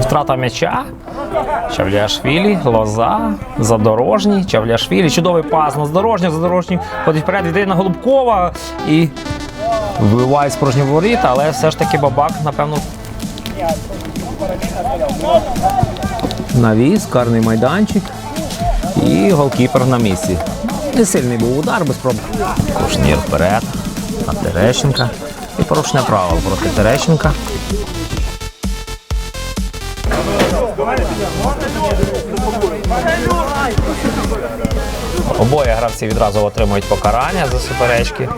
Втрата м'яча. Чавляшвілі, Лоза, Задорожній, Чавляшвілі. Чудовий пас на Задорожній. Задорожній ходить вперед, йде на Голубкова і вбиває порожні воріт, але все ж таки бабак, напевно. Навіс, карний майданчик і голкіпер на місці. Не сильний був удар, без проблем. Кушнір вперед на Терещенка. І порушне правило проти Терещенка. Обоє гравці відразу отримують покарання за суперечки.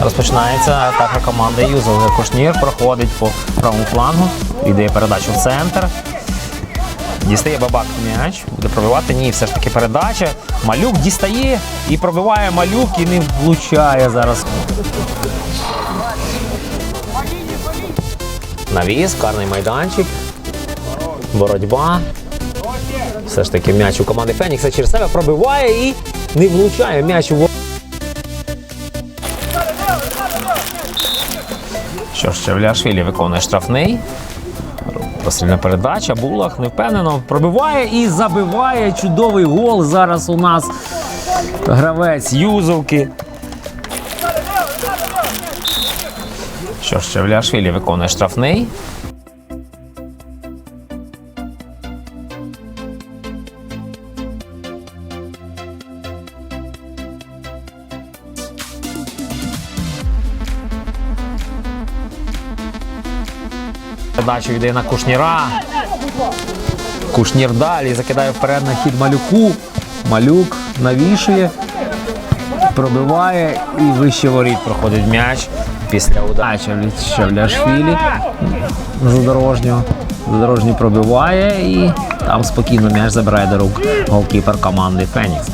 Розпочинається атака команди Юзел. Кушнір проходить по правому флангу, віддає передачу в центр. Дістає бабак м'яч, буде пробивати. Ні, все ж таки передача. Малюк дістає і пробиває малюк і не влучає зараз. Навіс, карний майданчик. Боротьба. Все ж таки м'яч у команди Фенікса через себе пробиває і не влучає м'яч у Що ж, Чавляшвілі виконує штрафний. Посильна передача. Булах не впевнено. пробиває і забиває чудовий гол. Зараз у нас гравець Юзовки. Що ж, Чавляшвілі виконує штрафний. Передачу йде на Кушніра. Кушнір далі закидає вперед на хід малюку. Малюк навішує, пробиває і вище воріт проходить м'яч після удачі від Шавляшвілі задорожнього. Задорожній пробиває і там спокійно м'яч забирає до рук голкіпер команди Фенікс.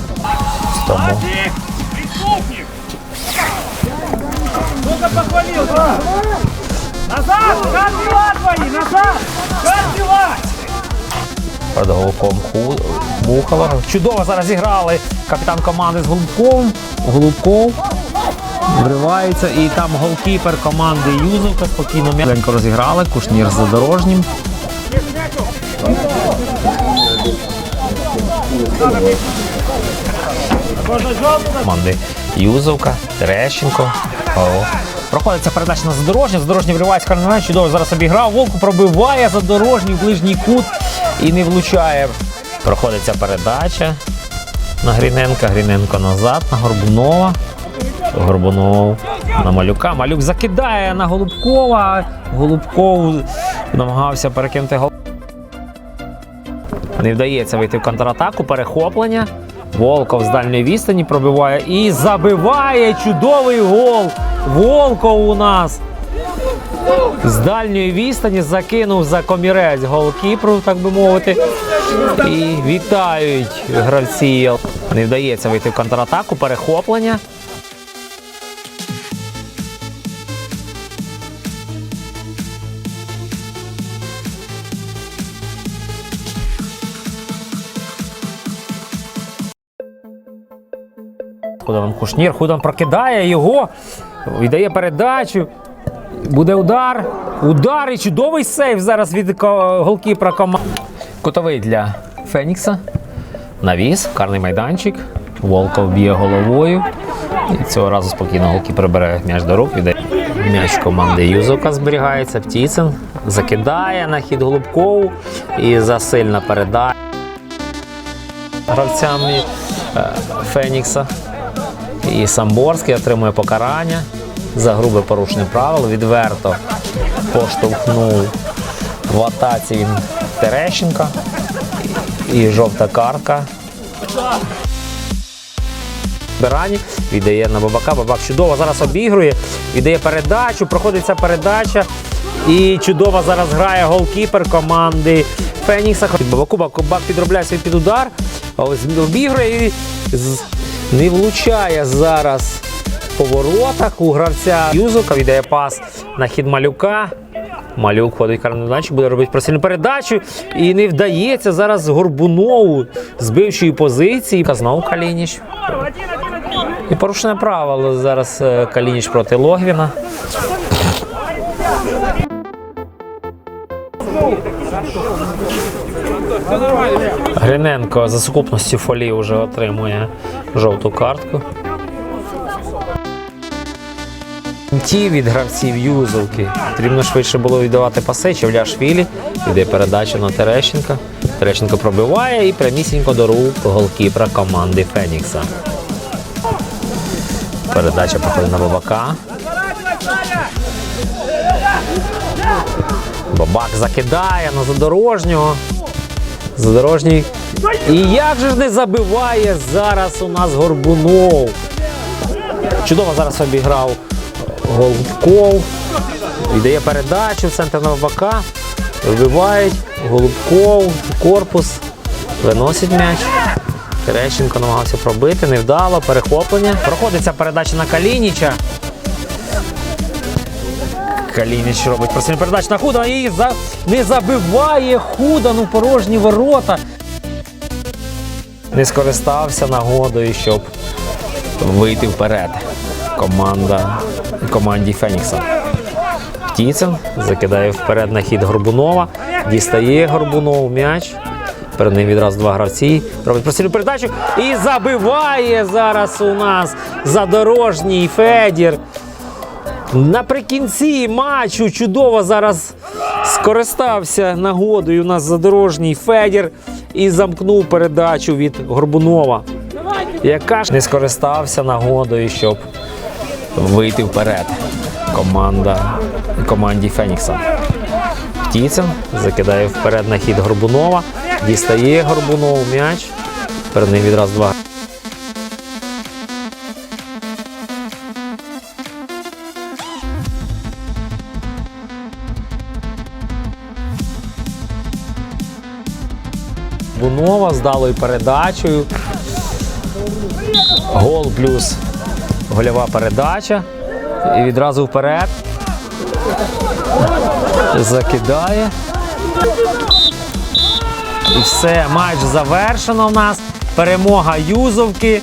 Тому Сколько похвалил, да? Назад! Как дела твои? Назад! Как дела? перед голубком Мухова. Чудово зараз зіграли капітан команди з Голубковим. Голубков вривається і там голкіпер команди Юзовка спокійно м'яко розіграли. Кушнір з задорожнім. Команди Юзовка, Терещенко. Проходиться передача на задорожнє. Задорожній вривається Карнавець. Чудово зараз обіграв. Волку пробиває задорожній в ближній кут і не влучає. Проходиться передача на Гріненка. Гріненко назад на Горбунова. Горбунов на малюка. Малюк закидає на Голубкова. Голубков намагався перекинути гол. Не вдається вийти в контратаку, перехоплення. Волков з дальньої відстані пробиває і забиває чудовий гол. Волков у нас з дальньої відстані закинув за комірець голкіпру, так би мовити. І вітають гравці. Не вдається вийти в контратаку, перехоплення. Худан Кушнір. Худан прокидає його, віддає передачу. Буде удар. Удар і чудовий сейв зараз від голкіпера команди. Кутовий для Фенікса. Навіс, карний майданчик. Волков б'є головою. І цього разу спокійно голкіпер бере м'яч до рук. Віддає м'яч команди Юзовка зберігається. Птіцин закидає на хід Голубкову і засильна передача гравцям е, Фенікса. І Самборський отримує покарання за грубе порушення правил. Відверто поштовхнув в атаці Терещенка. І жовта картка. Берані віддає на Бабака. Бабак чудово зараз обігрує, віддає передачу, проходить ця передача. І чудово зараз грає голкіпер команди Фенікса. Бабаку Бабак підробляє свій під удар. обігрує і не влучає зараз по воротах у гравця Юзука. Віддає пас на хід малюка. Малюк ходить карнодачі, буде робити просильну передачу. І не вдається зараз Горбунову з бившої позиції. Знову Калініч. І порушене правило зараз е, Калініч проти Логвіна. Гриненко за сукупністю фолії вже отримує жовту картку. Ті від гравців юзовки. Потрібно швидше було віддавати паси. Чевляшвілі йде передача на Терещенка. Терещенко пробиває і прямісінько до рук голкіпера команди Фенікса. Передача проходить на Бабака. Бабак закидає на задорожнього. Задорожній. І як же ж не забиває зараз у нас Горбунов. Чудово зараз обіграв Голубков. Віддає передачу в центр на Бабака. Вибивають. Голубков, корпус. Виносить м'яч. Терещенко намагався пробити, невдало, перехоплення. Проходиться передача на Калініча. Калініч робить просильну передачу на Худана і за... не забиває Худану порожні ворота. Не скористався нагодою, щоб вийти вперед. Команда команді Фенікса. Птіцин закидає вперед на хід Горбунова. Дістає Горбунов м'яч. Перед ним відразу два гравці. Робить просильну передачу і забиває зараз у нас задорожній Федір. Наприкінці матчу чудово зараз скористався нагодою у нас задорожній Федір і замкнув передачу від Горбунова. Яка ж не скористався нагодою, щоб вийти вперед. Команда команді Фенікса. Птіцин закидає вперед на хід Горбунова. Дістає Горбунов м'яч. Перед ним відразу два. Бунова з далою передачею. Гол плюс гольова передача. І відразу вперед. Закидає. І все, матч завершено в нас. Перемога Юзовки.